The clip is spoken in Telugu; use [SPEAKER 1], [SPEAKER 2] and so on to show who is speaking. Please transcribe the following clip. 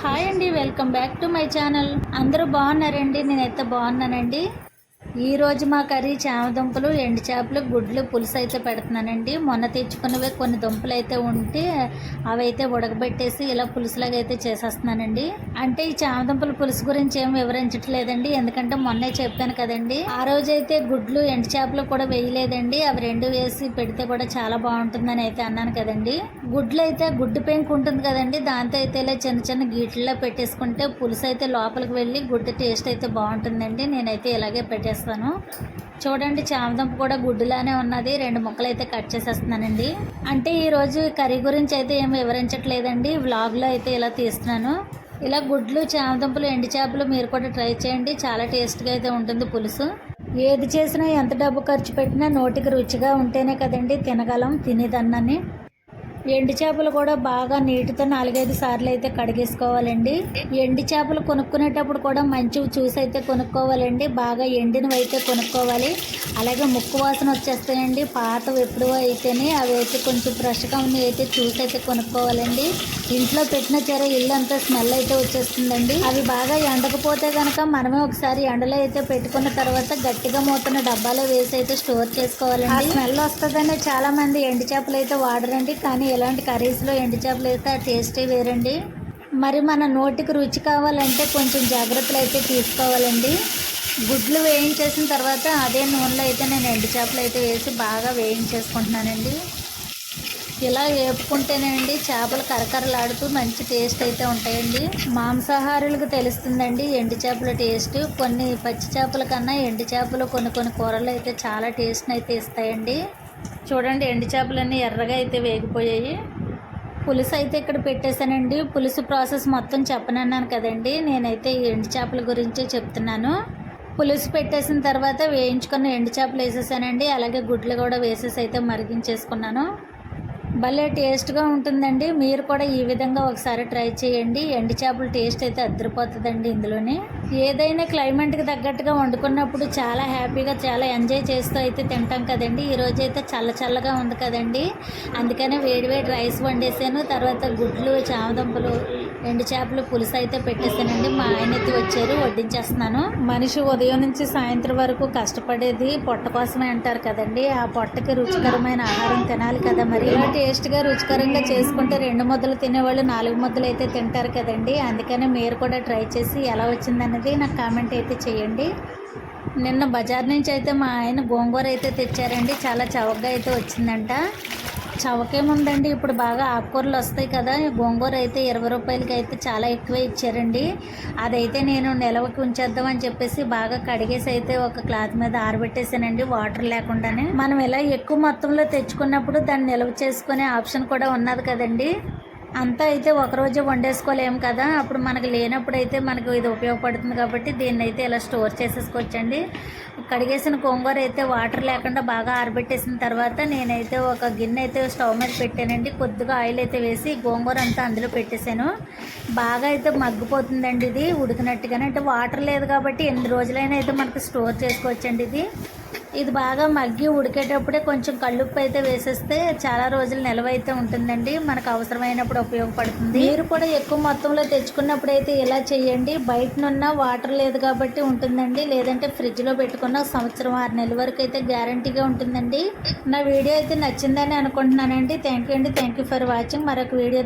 [SPEAKER 1] హాయ్ అండి welcome back to my channel. అందరూ బాగున్నారండి? నేనైతే బాగున్నానండి. ఈ రోజు మా కర్రీ చామదుంపలు ఎండు చేపలు గుడ్లు పులుసు అయితే పెడుతున్నానండి. మొన్న తెచ్చుకున్నవి కొన్ని దుంపలు అయితే ఉంటే అవి అయితే ఉడకబెట్టేసి ఇలా పులుసులాగా అయితే చేసేస్తున్నానండి. అంటే ఈ చామదుంపల పులుసు గురించి ఏం వివరించట్లేదండి. ఎందుకంటే మొన్నే చెప్పాను కదండి. ఆ రోజు అయితే గుడ్లు ఎండు చేపలు కూడా వేయలేదండి. అవి రెండు వేసి పెడితే కూడా చాలా బాగుంటుందని అయితే అన్నాను కదండి. గుడ్లు అయితే గుడ్డు పెంకు ఉంటుంది కదండి. దాంతో అయితే ఇలా చిన్న చిన్న గీట్లలో పెట్టేసుకుంటే పులుసు అయితే లోపలికి వెళ్ళి గుడ్డు టేస్ట్ అయితే బాగుంటుందండి. నేనైతే ఇలాగే పెట్టేస్తాను. చూడండి చామదుంప కూడా గుడ్డులానే ఉన్నది. రెండు ముక్కలు అయితే కట్ చేసేస్తున్నానండి. అంటే ఈరోజు కర్రీ గురించి అయితే ఏం వివరించట్లేదండి. వ్లాగ్లో అయితే ఇలా తీస్తున్నాను. ఇలా గుడ్లు చామదుంపలు ఎండు చేపలు మీరు కూడా ట్రై చేయండి. చాలా టేస్ట్గా అయితే ఉంటుంది పులుసు. ఏది చేసినా ఎంత డబ్బు ఖర్చు పెట్టినా నోటికి రుచిగా ఉంటేనే కదండి తినగలం తినేదన్నని ఎండు చేపలు కూడా బాగా నీటితో నాలుగైదు సార్లు అయితే కడిగేసుకోవాలండి. ఎండు చేపలు కొనుక్కునేటప్పుడు కూడా మంచివి చూసి అయితే కొనుక్కోవాలండి. బాగా ఎండినవి అయితే కొనుక్కోవాలి. అలాగే ముక్కు వాసన వచ్చేస్తాయండి. పాతవి ఎప్పుడో అయితేనే అవి అయితే కొంచెం ఫ్రెష్గా ఉన్నాయి అయితే చూసి అయితే కొనుక్కోవాలండి. ఇంట్లో పెట్టిన చెర ఇల్లంతా స్మెల్ అయితే వచ్చేస్తుందండి. అవి బాగా ఎండకపోతే కనుక మనమే ఒకసారి ఎండలో అయితే పెట్టుకున్న తర్వాత గట్టిగా మూతున్న డబ్బాలో వేసి అయితే స్టోర్ చేసుకోవాలండి. స్మెల్ వస్తుందని చాలా మంది ఎండు చేపలు అయితే వాడరండి. కానీ ఇలాంటి కర్రీస్లో ఎండు చేపలు అయితే ఆ టేస్టే వేరండి. మరి మన నోటికి రుచి కావాలంటే కొంచెం జాగ్రత్తలు అయితే తీసుకోవాలండి. గుడ్లు వేయించేసిన తర్వాత అదే నూనెలో అయితే నేను ఎండు చేపలు అయితే వేసి బాగా వేయించేసుకుంటున్నానండి. ఇలా వేపుకుంటేనే అండి చేపలు కరకరలాడుతూ మంచి టేస్ట్ అయితే ఉంటాయండి. మాంసాహారులకు తెలుస్తుందండి ఎండు చేపల టేస్ట్. కొన్ని పచ్చి చేపల కన్నా ఎండు చేపలు కొన్ని కొన్ని కూరలు అయితే చాలా టేస్ట్ని అయితే ఇస్తాయండి. చూడండి ఎండు చేపలన్నీ ఎర్రగా అయితే వేగిపోయాయి. పులుసు అయితే ఇక్కడ పెట్టేశానండి. పులుసు ప్రాసెస్ మొత్తం చెప్పనన్నాను కదండి. నేనైతే ఈ ఎండు చేపల గురించే చెప్తున్నాను. పులుసు పెట్టేసిన తర్వాత వేయించుకున్న ఎండు చేపలు వేసేసానండి. అలాగే గుడ్లు కూడా వేసేసి అయితే మరిగించేసుకున్నాను. భలే టేస్ట్గా ఉంటుందండి. మీరు కూడా ఈ విధంగా ఒకసారి ట్రై చేయండి. ఎండు చేపల టేస్ట్ అయితే అద్దరిపోతుందండి ఇందులోనే. ఏదైనా క్లైమేట్కి తగ్గట్టుగా వండుకున్నప్పుడు చాలా హ్యాపీగా చాలా ఎంజాయ్ చేస్తూ అయితే తింటాం కదండి. ఈరోజు అయితే చల్ల చల్లగా ఉంది కదండి. అందుకనే వేడి వేడి రైస్ వండేసాను. తర్వాత గుడ్లు చామదుంపలు ఎండు చేపలు పులుసు అయితే పెట్టేసానండి మా ఆయన అయితే వచ్చారు వడ్డించేస్తున్నాను. మనిషి ఉదయం నుంచి సాయంత్రం వరకు కష్టపడేది పొట్ట కోసమే అంటారు కదండి. ఆ పొట్టకి రుచికరమైన ఆహారం తినాలి కదా మరి. ఇలా టేస్ట్గా రుచికరంగా చేసుకుంటే రెండు ముద్దలు తినేవాళ్ళు నాలుగు ముద్దలు అయితే తింటారు కదండి. అందుకనే మీరు కూడా ట్రై చేసి ఎలా వచ్చిందన్నది నాకు కామెంట్ అయితే చేయండి. నిన్న బజార్ నుంచి అయితే మా ఆయన గోంగూర అయితే తెచ్చారండి. చాలా చవకగా అయితే వచ్చిందంట. చవకేముందండి? ఇప్పుడు బాగా ఆకుకూరలు వస్తాయి కదా. గోంగూర అయితే ఇరవై రూపాయలకి అయితే చాలా ఎక్కువ ఇచ్చారండి. అదైతే నేను నిలవకి ఉంచేద్దామని చెప్పేసి బాగా కడిగేసి అయితే ఒక క్లాత్ మీద ఆరబెట్టేసానండి వాటర్ లేకుండానే. మనం ఇలా ఎక్కువ మొత్తంలో తెచ్చుకున్నప్పుడు దాన్ని నిల్వ చేసుకునే ఆప్షన్ కూడా ఉన్నది కదండి. అంతా అయితే ఒకరోజే వండేసుకోలేము కదా. అప్పుడు మనకు లేనప్పుడు అయితే మనకు ఇది ఉపయోగపడుతుంది కాబట్టి దీన్ని అయితే ఇలా స్టోర్ చేసేసుకోవచ్చండి. కడిగేసిన గోంగూర అయితే వాటర్ లేకుండా బాగా ఆరబెట్టేసిన తర్వాత నేనైతే ఒక గిన్నె అయితే స్టవ్ మీద పెట్టానండి. కొద్దిగా ఆయిల్ అయితే వేసి గోంగూర అంతా అందులో పెట్టేశాను. బాగా అయితే మగ్గిపోతుందండి ఇది ఉడికినట్టుగానే. అంటే వాటర్ లేదు కాబట్టి ఎన్ని రోజులైనా అయితే మనకు స్టోర్ చేసుకోవచ్చండి ఇది. ఇది బాగా మగ్గి ఉడికేటప్పుడే కొంచెం కళ్ళుప్పు అయితే వేసేస్తే చాలా రోజులు నిల్వ అయితే ఉంటుందండి. మనకు అవసరమైనప్పుడు ఉపయోగపడుతుంది. మీరు కూడా ఎక్కువ మొత్తంలో తెచ్చుకున్నప్పుడు అయితే ఇలా చేయండి. బయటనున్న వాటర్ లేదు కాబట్టి ఉంటుందండి. లేదంటే ఫ్రిడ్జ్లో పెట్టుకున్న సంవత్సరం ఆరు నెలల వరకు అయితే గ్యారంటీగా ఉంటుందండి. నా వీడియో అయితే నచ్చిందని అనుకుంటున్నానండి. థ్యాంక్ యూ అండి. థ్యాంక్ యూ ఫర్ వాచింగ్ మరొక వీడియోతో